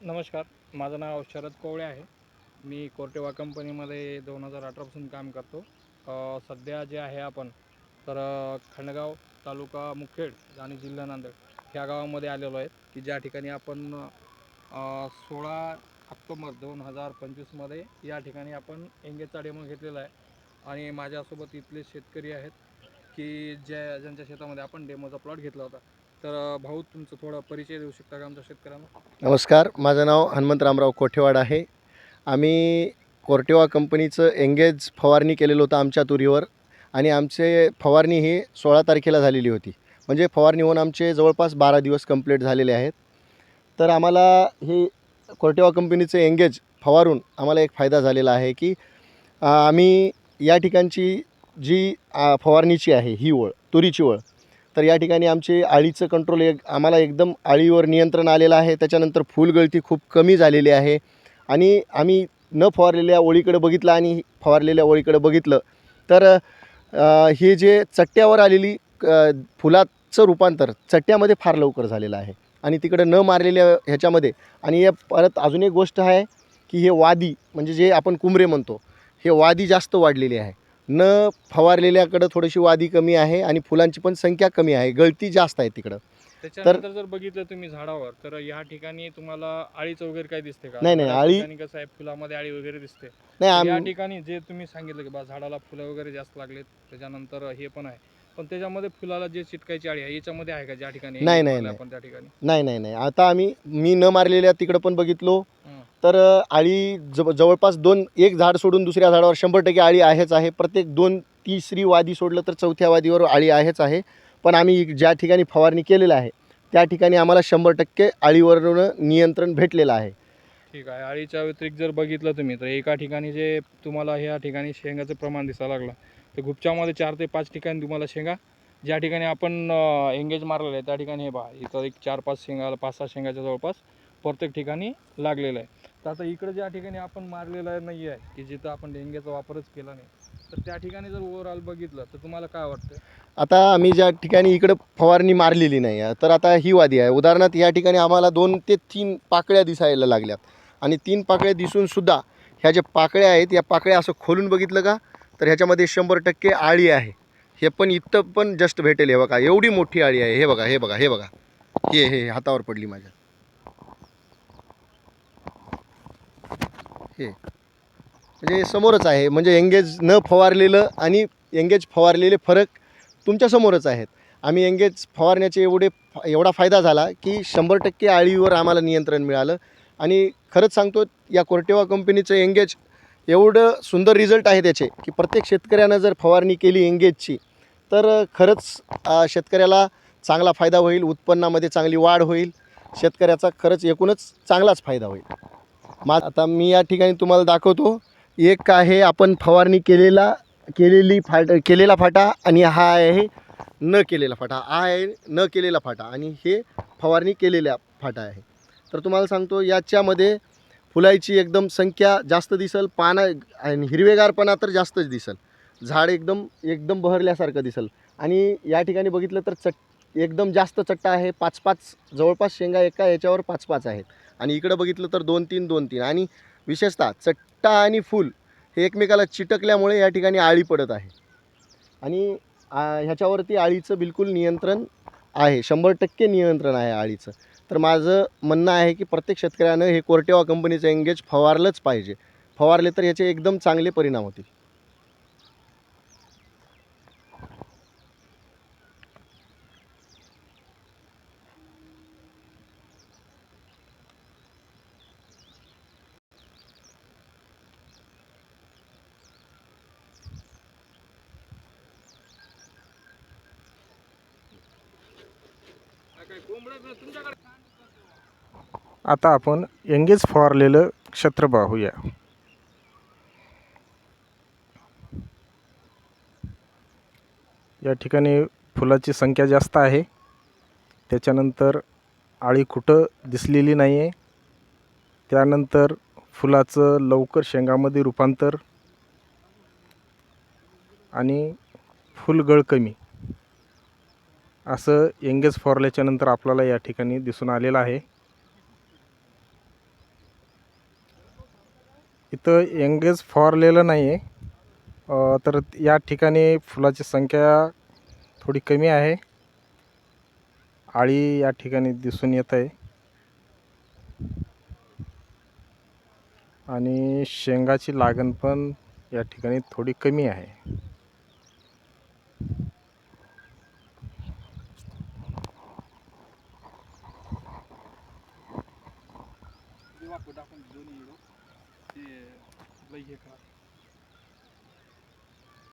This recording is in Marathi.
नमस्कार माझं नाव शरद कोवळे आहे. मी कोर्टेवा कंपनीमध्ये दोन हजार अठरापासून काम करतो. सध्या जे आहे आपण तर खंडगाव तालुका मुखेड आणि जिल्हा नांदेड ह्या गावामध्ये आलेलो आहे की ज्या ठिकाणी आपण सोळा ऑक्टोबर दोन हजार पंचवीसमध्ये या ठिकाणी आपण एंगेजचा डेमो घेतलेला आहे. आणि माझ्यासोबत इथले शेतकरी आहेत की ज्या ज्यांच्या शेतामध्ये आपण डेमोचा प्लॉट घेतला होता. तर भाऊ तुमचं थोडा परिचय देऊ शकता का आमच्या शेतकऱ्यांना? नमस्कार. माझं नाव हनुमंत रामराव कोठेवाड आहे. आम्ही कोर्टेवा कंपनीचं एंगेज फवारणी केलेलं होतं आमच्या तुरीवर आणि आमचे फवारणी ही सोळा तारखेला झालेली होती. म्हणजे फवारणी होऊन आमचे जवळपास बारा दिवस कंप्लीट झालेले आहेत. तर आम्हाला हे कोर्टेवा कंपनीचं एंगेज फवारून आम्हाला एक फायदा झालेला आहे की आम्ही या ठिकाणची जी फवारणीची आहे ही ओळ तुरीची ओळ तर या ठिकाणी आमचे आळीचं कंट्रोल एक आम्हाला एकदम आळीवर नियंत्रण आलेलं आहे. त्याच्यानंतर फुलगळती खूप कमी झालेली आहे. आणि आम्ही न फवारलेल्या ओळीकडे बघितलं आणि फवारलेल्या ओळीकडे बघितलं. तर हे जे चट्ट्यावर आलेली फुलाचं रूपांतर चट्ट्यामध्ये फार लवकर झालेलं आहे. आणि तिकडं न मारलेल्या ह्याच्यामध्ये. आणि या परत अजून एक गोष्ट आहे की हे वादी म्हणजे जे आपण कुंबरे म्हणतो हे वादी जास्त वाढलेली आहे. न फवारलेल्याकडं थोडीशी वादी कमी आहे आणि फुलांची पण संख्या कमी आहे गळती जास्त आहे तिकडं. त्याच्यानंतर जर बघितलं तुम्ही झाडावर तर या ठिकाणी तुम्हाला आळीचं वगैरे काय दिसते का? नाही, नाही, आळी- कसं आहे फुलामध्ये आळी वगैरे दिसते. नाही या ठिकाणी जे तुम्ही सांगितलं की बा झाडाला फुलं वगैरे जास्त लागलेत त्याच्यानंतर हे पण आहे. पण त्याच्यामध्ये फुलाला जे चिटकायची आळी आहे याच्यामध्ये आहे का ज्या ठिकाणी? नाही, नाही, नाही. आपण त्या ठिकाणी. नाही नाही नाही. आता आम्ही मी न मारलेल्या तिकडं पण बघितलो. तर अळी आळी जव जवळपास दोन एक झाड सोडून दुसऱ्या झाडावर शंभर टक्के आळी आहेच आहे. प्रत्येक दोन तिसरी वादी सोडलं तर चौथ्या वादीवर आळी आहेच आहे. पण आम्ही ज्या ठिकाणी फवारणी केलेलं आहे त्या ठिकाणी आम्हाला शंभर टक्के आळीवरून नियंत्रण भेटलेलं आहे. ठीक आहे. आळीच्या व्यतिरिक्त जर बघितलं तुम्ही तर एका ठिकाणी जे तुम्हाला ह्या ठिकाणी शेंगाचं प्रमाण दिसायला लागलं तर गुपच्यामध्ये चार ते पाच ठिकाणी तुम्हाला शेंगा ज्या ठिकाणी आपण एंगेज मारलेलं आहे त्या ठिकाणी हे पहा. इथं एक चार पाच शेंगा पाच सहा शेंगाच्या जवळपास प्रत्येक ठिकाणी लागलेलं आहे. तर आता इकडं ज्या ठिकाणी आपण मारलेलं नाही आहे की जिथं आपण डेंग्याचा वापरच केला नाही तर त्या ठिकाणी जर ओव्हरऑल बघितलं तर तुम्हाला काय वाटतं? आता आम्ही ज्या ठिकाणी इकडं फवारणी मारलेली नाही आहे तर आता ही वादी आहे. उदाहरणार्थ या ठिकाणी आम्हाला दोन ते तीन पाकळ्या दिसायला लागल्यात. आणि तीन पाकळ्या दिसूनसुद्धा ह्या ज्या पाकळ्या आहेत या पाकळ्या असं खोलून बघितलं का तर ह्याच्यामध्ये शंभर टक्के आळी आहे. हे पण इथं पण जस्ट भेटेल हे बघा. एवढी मोठी आळी आहे. हे बघा हे बघा हे बघा. हे हे हातावर पडली माझ्या. हे म्हणजे समोरच आहे. म्हणजे एंगेज न फवारलेलं आणि एंगेज फवारलेले फरक तुमच्यासमोरच आहेत. आम्ही एंगेज फवारण्याचे एवढे एवढा फायदा झाला की शंभर टक्के आळीवर आम्हाला नियंत्रण मिळालं. आणि खरंच सांगतो या कोर्टेवा कंपनीचं एंगेज एवढं सुंदर रिझल्ट आहे त्याचे की प्रत्येक शेतकऱ्यानं जर फवारणी केली एंगेजची तर खरंच शेतकऱ्याला चांगला फायदा होईल उत्पन्नामध्ये चांगली वाढ होईल. शेतकऱ्याचा खरंच एकूणच चांगलाच फायदा होईल. मा आता मी या ठिकाणी तुम्हाला दाखवतो. एक आहे आपण फवारणी केलेला केलेली फाट केलेला फाटा आणि हा आहे न केलेला फाटा. हा आहे न केलेला फाटा आणि हे फवारणी केलेल्या फाटा आहे. तर तुम्हाला सांगतो याच्यामध्ये फुलायची एकदम संख्या जास्त दिसल पानं आणि हिरवेगारपणा तर जास्तच दिसल. झाड एकदम एकदम बहरल्यासारखं दिसल. आणि या ठिकाणी बघितलं तर चट एकदम जास्त चट्टा आहे. पाच पाच जवळपास शेंगा एका याच्यावर पाच पाच आहेत. आणि इकडं बघितलं तर दोन तीन दोन तीन आणि विशेषतः चट्टा आणि फूल हे एकमेकाला चिटकल्यामुळे या ठिकाणी आळी पडत आहे. आणि ह्याच्यावरती आळीचं बिलकुल नियंत्रण आहे. शंभर टक्के नियंत्रण आहे आळीचं. तर माझं म्हणणं आहे की प्रत्येक शेतकऱ्यानं हे कोर्टेवा कंपनीचं एंगेज फवारलंच पाहिजे. फवारले तर याचे एकदम चांगले परिणाम होतील. आता आपण यंगेज फवारलेलं क्षेत्र पाहूया. या ठिकाणी फुलाची संख्या जास्त आहे. त्याच्यानंतर आळी कुठं दिसलेली नाही आहे त्यानंतर फुलाचं लवकर शेंगामध्ये रूपांतर आणि फुलगळ कमी. असं एंगेज फवारल्याच्या नंतर आपल्याला या ठिकाणी दिसून आलेलं आहे. इथं एंगेज फॉरलेलं नाही आहे तर या ठिकाणी फुलाची संख्या थोडी कमी आहे. आळी या ठिकाणी दिसून येत आहे. आणि शेंगाची लागण पण या ठिकाणी थोडी कमी आहे. जेव्हा टाकून दोन्ही हो. ते लई हे करा.